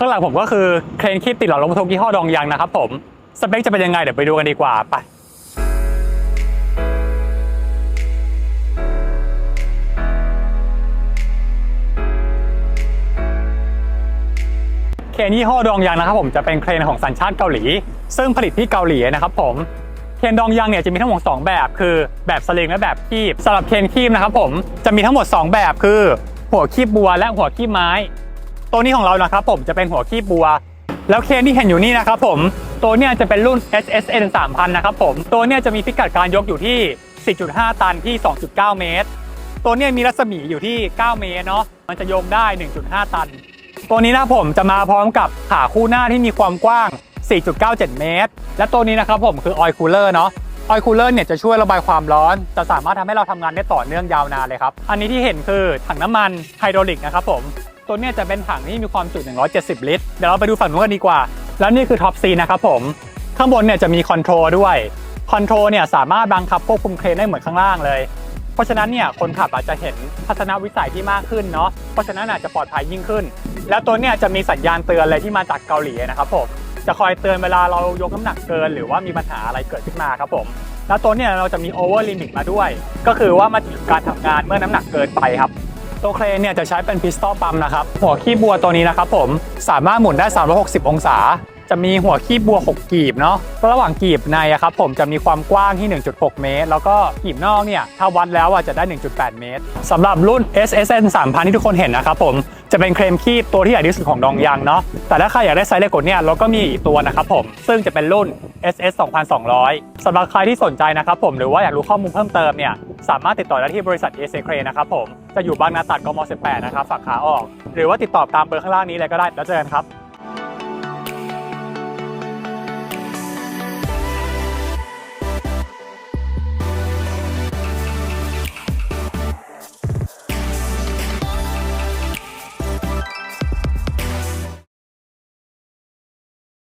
ข้างหลังผมก็คือเครนคีบติดหลังรถบรรทุกยี่ห้อดองยางนะครับผม สเปคจะเป็นยังไงเดี๋ยวไปดูกันดีกว่าไปเครนยี่ห้อดองยางนะครับผมจะเป็นเครนของสัญชาติเกาหลี ซึ่งผลิตที่เกาหลีนะครับผมเครนดองยางเนี่ยจะมีทั้งหมด2แบบ คือแบบสลิงและแบบคีบสำหรับเครนคีบนะครับผมจะมีทั้งหมด 2 แบบคือ หัวคีบบัวและหัวคีบไม้ ตัวนี้ของเรานะครับผมจะเป็นหัวคีบบัว แล้วเคนที่เห็นอยู่นี่นะครับผมตัวเนี่ยจะเป็นรุ่น SSN 3000 นะครับผมตัวเนี่ยจะมีพิกัดการยกอยู่ที่ 4.5 ตันที่ 2.9 เมตร ตัวเนี่ยมีรัศมีอยู่ที่ 9 เมตรเนาะมันจะโยงได้ 1.5 ตัน ตัวนี้นะผมจะมาพร้อมกับขาคู่หน้าที่มีความกว้าง 4.97 เมตร และตัวนี้นะครับผมคือออยล์คูลเลอร์เนาะออยล์คูลเลอร์เนี่ยจะช่วยระบายความร้อน จะสามารถทำให้เราทำงานได้ต่อเนื่องยาวนานเลยครับ อันนี้ที่เห็นคือถังน้ำมันไฮดรอลิกนะครับผม ตัวนี้จะเป็นถังที่มีความจุ170 ลิตร เดี๋ยวเราไปดูฝั่งนู้นกันดีกว่า แล้วนี่คือท็อปซีนะครับผม ข้างบนเนี่ยจะมีคอนโทรลด้วย คอนโทรลเนี่ยสามารถบังคับควบคุมเครนได้เหมือนข้างล่างเลย เพราะฉะนั้นเนี่ยคนขับอาจจะเห็นทัศนวิสัยที่มากขึ้นเนาะ เพราะฉะนั้นอาจจะปลอดภัยยิ่งขึ้น แล้วตัวเนี่ยจะมีสัญญาณเตือนอะไรที่มาจากเกาหลีนะครับผม จะคอยเตือนเวลาเรายกน้ำหนักเกิน หรือว่ามีปัญหาอะไรเกิดขึ้นมาครับผมแล้วตัวเนี่ยเราจะมีโอเวอร์ลิมิตมาด้วย ก็คือว่ามาถึงการทำงานเมื่อน้ำหนักเกินไปครับ ตัวเครนเนี่ยจะใช้เป็นพิสตอลปั๊มนะครับ หัวขี้บัวตัวนี้นะครับผมสามารถหมุนได้ 360 องศา จะมีหัวขี้บัว 6 กีบเนาะระหว่างกีบในอะครับผมจะมีความกว้างที่ 1.6 เมตร แล้วก็กีบนอกเนี่ยถ้าวัดแล้วอะจะได้ 1.8 เมตรสำหรับรุ่น SSN 3000 ที่ทุกคนเห็นนะครับผมจะเป็นเครมคีบตัวที่ใหญ่ที่สุดของดองยางเนาะแต่ถ้าใครอยากได้ไซส์เล็กกว่านี้เราก็มีอีกตัวนะครับผมซึ่งจะเป็นรุ่น SS 2200สำหรับใครที่สนใจนะครับผมหรือว่าอยากรู้ข้อมูลเพิ่มเติมเนี่ยสามารถติดต่อได้ที่บริษัท a c c r a นะครับผมจะอยู่บางนาตราดกม 18 นะครับฝั่งขาออก หรือว่าติดต่อตามเบอร์ข้างล่างนี้เลยก็ได้แล้วเจอกันครับ